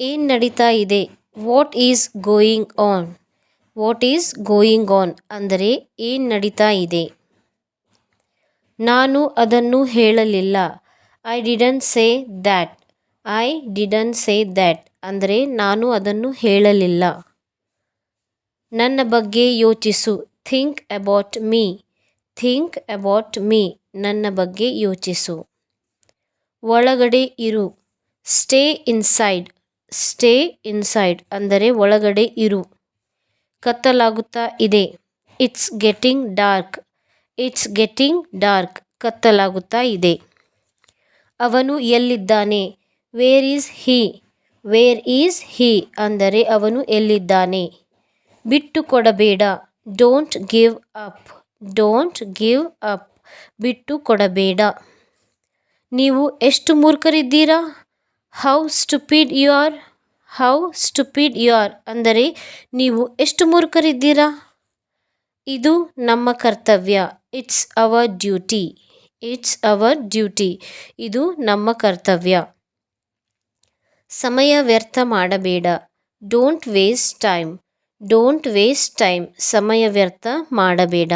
ಏನು ನಡೀತಾ ಇದೆ? What is going on what is going on ಅಂದರೆ ಏನು ನಡೀತಾ ಇದೆ? ನಾನು ಅದನ್ನು ಹೇಳಲಿಲ್ಲ. I didn't say that I didn't say that ಅಂದರೆ ನಾನು ಅದನ್ನು ಹೇಳಲಿಲ್ಲ. ನನ್ನ ಬಗ್ಗೆ ಯೋಚಿಸು. Think about me think about me ನನ್ನ ಬಗ್ಗೆ ಯೋಚಿಸು. ಒಳಗಡೆ ಇರು. ಸ್ಟೇ ಇನ್ಸೈಡ್ ಸ್ಟೇ ಇನ್ಸೈಡ್ ಅಂದರೆ ಒಳಗಡೆ ಇರು. ಕತ್ತಲಾಗುತ್ತಾ ಇದೆ. It's getting dark it's getting dark ಕತ್ತಲಾಗುತ್ತಾ ಇದೆ. ಅವನು ಎಲ್ಲಿದ್ದಾನೆ? Where is he where is he ಅಂದರೆ ಅವನು ಎಲ್ಲಿದ್ದಾನೆ? ಬಿಟ್ಟು ಕೊಡಬೇಡ. Don't give up don't give up ಬಿಟ್ಟು ಕೊಡಬೇಡ. ನೀವು ಎಷ್ಟು ಮೂರ್ಖರಿದ್ದೀರಾ? How stupid you are how stupid you are ಅಂದರೆ ನೀವು ಎಷ್ಟು ಮೂರ್ಖರಿದ್ದೀರಾ? ಇದು ನಮ್ಮ ಕರ್ತವ್ಯ. It's our duty it's our duty ಇದು ನಮ್ಮ ಕರ್ತವ್ಯ. ಸಮಯ ವ್ಯರ್ಥ ಮಾಡಬೇಡ. Don't waste time don't waste time ಸಮಯ ವ್ಯರ್ಥ ಮಾಡಬೇಡ.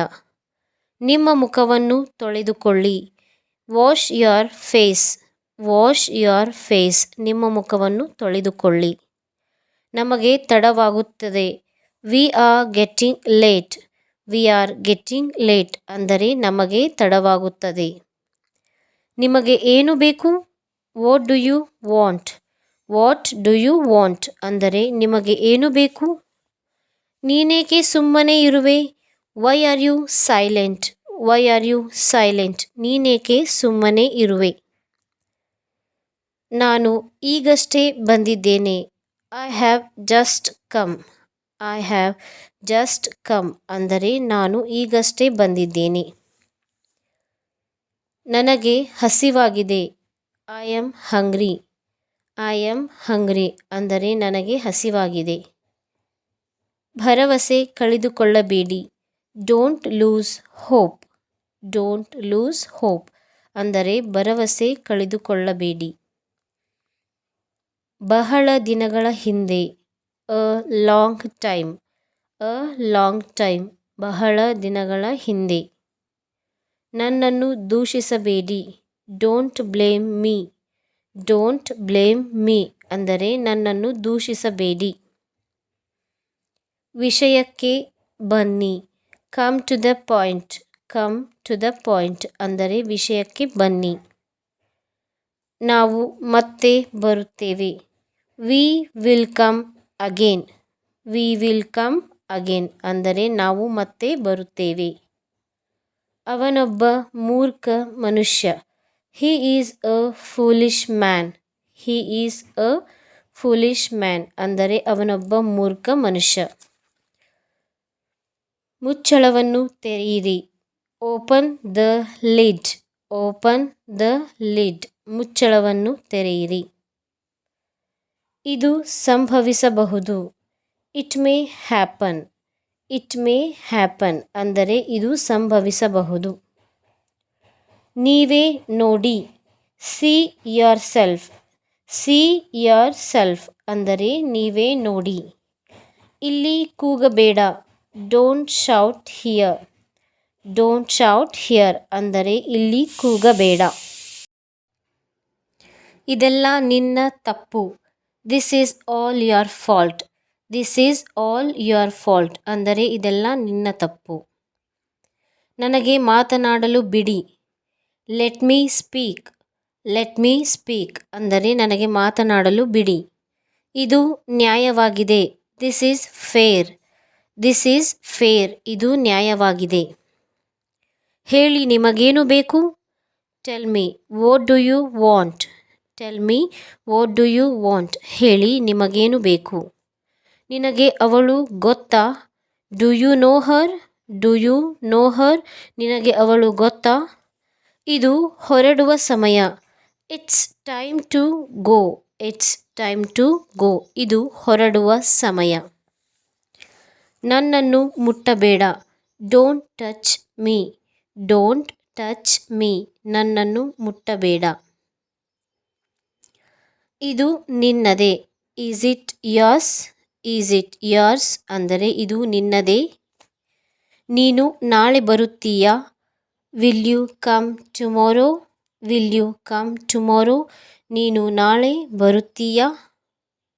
ನಿಮ್ಮ ಮುಖವನ್ನು ತೊಳೆದುಕೊಳ್ಳಿ. Wash your face wash your face. ನಿಮ್ಮ ಮುಖವನ್ನು ತೊಳೆದುಕೊಳ್ಳಿ. ನಮಗೆ ತಡವಾಗುತ್ತದೆ. We are getting late. We are getting late ಅಂದರೆ ನಮಗೆ ತಡವಾಗುತ್ತದೆ. ನಿಮಗೆ ಏನು ಬೇಕು? What do you want? What do you want ಅಂದರೆ ನಿಮಗೆ ಏನು ಬೇಕು? ನೀನೇಕೆ ಸುಮ್ಮನೆ ಇರುವೆ? Why are you silent? Why are you silent? ನೀನೇಕೆ ಸುಮ್ಮನೆ ಇರುವೆ? ನಾನು ಈಗಷ್ಟೇ ಬಂದಿದ್ದೇನೆ. I have just come I have just come ಅಂದರೆ ನಾನು ಈಗಷ್ಟೇ ಬಂದಿದ್ದೇನೆ. ನನಗೆ ಹಸಿವಾಗಿದೆ. I am hungry I am hungry ಅಂದರೆ ನನಗೆ ಹಸಿವಾಗಿದೆ. ಭರವಸೆ ಕಳೆದುಕೊಳ್ಳಬೇಡಿ. Don't lose hope don't lose hope ಅಂದರೆ ಭರವಸೆ ಕಳೆದುಕೊಳ್ಳಬೇಡಿ. ಬಹಳ ದಿನಗಳ ಹಿಂದೆ, a long time, a long time, ಬಹಳ ದಿನಗಳ ಹಿಂದೆ. ನನ್ನನ್ನು ದೂಷಿಸಬೇಡಿ. Don't blame me. Don't blame me ಅಂದರೆ ನನ್ನನ್ನು ದೂಷಿಸಬೇಡಿ. ವಿಷಯಕ್ಕೆ ಬನ್ನಿ. Come to the point come to the point ಅಂದರೆ ವಿಷಯಕ್ಕೆ ಬನ್ನಿ. ನಾವು ಮತ್ತೆ ಬರುತ್ತೇವೆ. We will come again we will come again ಅಂದರೆ ನಾವು ಮತ್ತೆ ಬರುತ್ತೇವೆ. ಅವನೊಬ್ಬ ಮೂರ್ಖ ಮನುಷ್ಯ. He is a foolish man he is a foolish man ಅಂದರೆ ಅವನೊಬ್ಬ ಮೂರ್ಖ ಮನುಷ್ಯ. ಮುಚ್ಚಳವನ್ನು ತೆರೆಯಿರಿ. Open the lid open the lid ಮುಚ್ಚಳವನ್ನು ತೆರೆಯಿರಿ. ಇದು ಸಂಭವಿಸಬಹುದು. It may happen it may happen ಅಂದರೆ ಇದು ಸಂಭವಿಸಬಹುದು. ನೀವೇ ನೋಡಿ. See yourself see yourself ಅಂದರೆ ನೀವೇ ನೋಡಿ. ಇಲ್ಲಿ ಕೂಗಬೇಡ. Don't shout here don't shout here ಅಂದರೆ ಇಲ್ಲಿ ಕೂಗಬೇಡ. ಇದೆಲ್ಲ ನಿನ್ನ ತಪ್ಪು. This is all your fault this is all your fault ಅಂದರೆ ಇದೆಲ್ಲ ನಿನ್ನ ತಪ್ಪು. ನನಗೆ ಮಾತನಾಡಲು ಬಿಡಿ. Let me speak let me speak ಅಂದರೆ ನನಗೆ ಮಾತನಾಡಲು ಬಿಡಿ. ಇದು ನ್ಯಾಯವಾಗಿದೆ. This is fair this is fair ಇದು ನ್ಯಾಯವಾಗಿದೆ. ಹೇಳಿ, ನಿಮಗೇನು ಬೇಕು? Tell me what do you want tell me what do you want ಹೇಳಿ, ನಿಮಗೇನು ಬೇಕು? ನಿನಗೆ ಅವಳು ಗೊತ್ತಾ? Do you know her do you know her ನಿನಗೆ ಅವಳು ಗೊತ್ತಾ? ಇದು ಹೊರಡುವ ಸಮಯ. It's time to go it's time to go ಇದು ಹೊರಡುವ ಸಮಯ. ನನ್ನನ್ನು ಮುಟ್ಟಬೇಡ. Don't touch me don't touch me ನನ್ನನ್ನು ಮುಟ್ಟಬೇಡ. ಇದು ನಿನ್ನದೇ. Is it yours is it yours ಅಂದರೆ ಇದು ನಿನ್ನದೇ. ನೀನು ನಾಳೆ ಬರುತ್ತೀಯಾ? Will you come tomorrow will you come tomorrow ನೀನು ನಾಳೆ ಬರುತ್ತೀಯಾ?